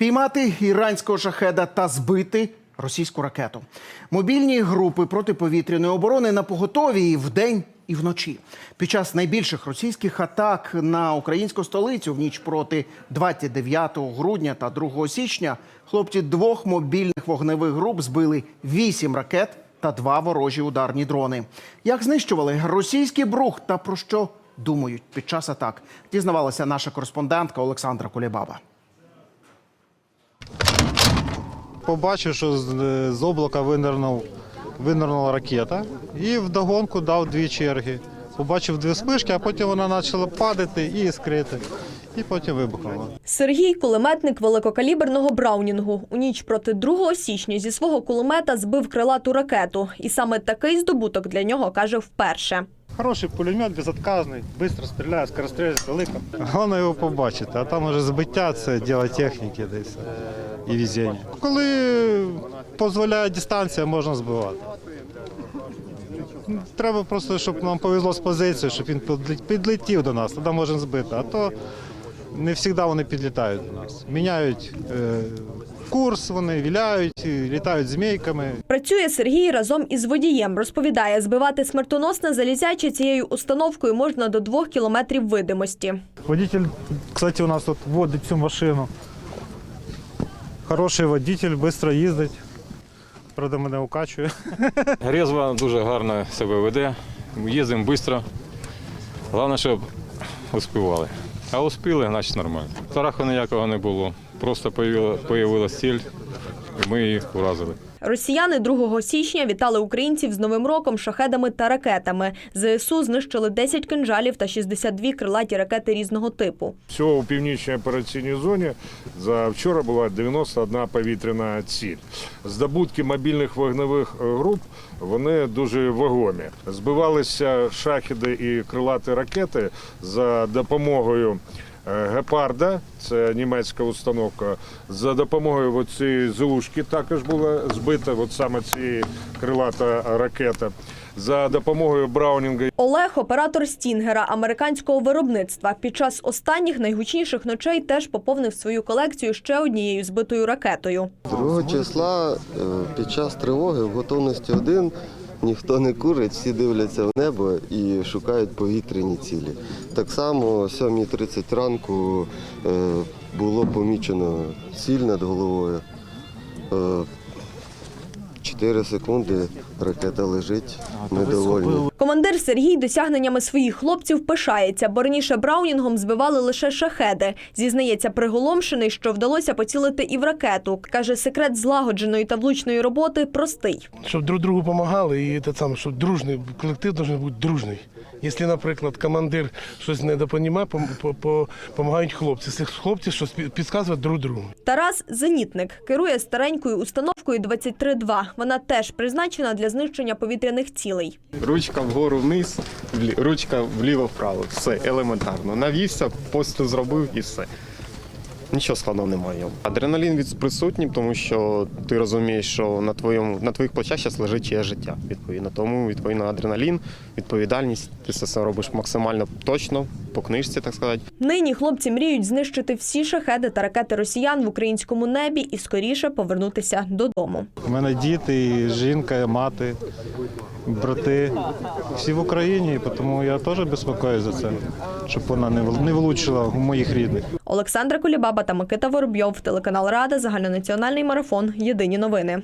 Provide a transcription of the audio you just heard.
Впіймати іранського шахеда та збити російську ракету. Мобільні групи протиповітряної оборони на поготові і вдень і вночі. Під час найбільших російських атак на українську столицю в ніч проти 29 грудня та 2 січня хлопці двох мобільних вогневих груп збили вісім ракет та два ворожі ударні дрони. Як знищували російський брух та про що думають під час атак, дізнавалася наша кореспондентка Олександра Кулібаба. Побачив, що з, з облака винирнув, винирнула ракета і вдогонку дав дві черги. Побачив дві спишки, а потім вона почала падати і іскрити. І потім вибухнула. Сергій кулеметник великокаліберного браунінгу. У ніч проти 2 січня зі свого кулемета збив крилату ракету. І саме такий здобуток для нього каже вперше. Хороший пулемет, безотказний, швидко стріляє, скорострільність велика. Головне його побачити, а там уже збиття це діло техніки десь і везіння. Коли дозволяє дистанція, можна збивати. Треба просто, щоб нам повезло з позицією, щоб він підлет- підлетів до нас, тоді можемо збити. А то не завжди вони підлітають до нас. Міняють е, курс, вони віляють, літають змійками. Працює Сергій разом із водієм. Розповідає, збивати смертоносне залізяче цією установкою можна до двох кілометрів видимості. Водитель, кстати, у нас тут водить цю машину. Хороший водитель, швидко їздить. Правда, мене укачує. Резва дуже гарно себе веде, їздимо швидко. Головне, щоб успівали. А успіли, значить нормально. Страху ніякого не було. Просто появилася ціль, і ми її уразили. Росіяни 2 січня вітали українців з Новим роком шахедами та ракетами. ЗСУ знищили 10 кинжалів та 62 крилаті ракети різного типу. Всього у північній операційній зоні за вчора була 91 повітряна ціль. Здобутки мобільних вогневих е, груп вони дуже вагомі. Збивалися шахіди і крилаті ракети за допомогою. Е, Гепарда, це німецька установка. За допомогою цієї зушки також була збита, от саме цієї крилата ракета. За допомогою Браунінга Олег оператор Стінгера американського виробництва. Під час останніх найгучніших ночей теж поповнив свою колекцію ще однією збитою ракетою. 2 числа е, під час тривоги в готовності один ніхто не курить, всі дивляться в небо і шукають повітряні цілі. Так само о 7.30 ранку е, було помічено ціль над головою. Чотири секунди ракета лежить, недовольні. Командир Сергій досягненнями своїх хлопців пишається, бо раніше браунінгом збивали лише шахеди. Зізнається, приголомшений, що вдалося поцілити і в ракету. Каже, секрет злагодженої та влучної роботи простий. щоб друг другу допомагали, і те саме, щоб дружний колектив має бути дружний. Якщо, наприклад, командир щось не допонімає, допомагають хлопці. Якщо хлопці щось під- підказують друг другу. Тарас зенітник керує старенькою установкою 23-2. Вона теж призначена для знищення повітряних цілей. Ручка вгору вниз, ручка вліво-вправо. Все елементарно. Навівся, посту зробив і все. Нічого складного немає. Адреналін від присутній, тому що ти розумієш, що на твоєму на твоїх плечах зараз лежить чиє життя. Відповідно, тому відповідно адреналін, відповідальність. Ти все це робиш максимально точно, по книжці, так сказати. Нині хлопці мріють знищити всі шахеди та ракети росіян в українському небі і скоріше повернутися додому. У мене діти, і жінка, і мати, брати. Всі в Україні, тому я теж безпокоюсь за це, щоб вона не вл- не влучила у моїх рідних. Олександра Кулібаба та Микита Воробйов, телеканал Рада, загальнонаціональний марафон. Єдині новини.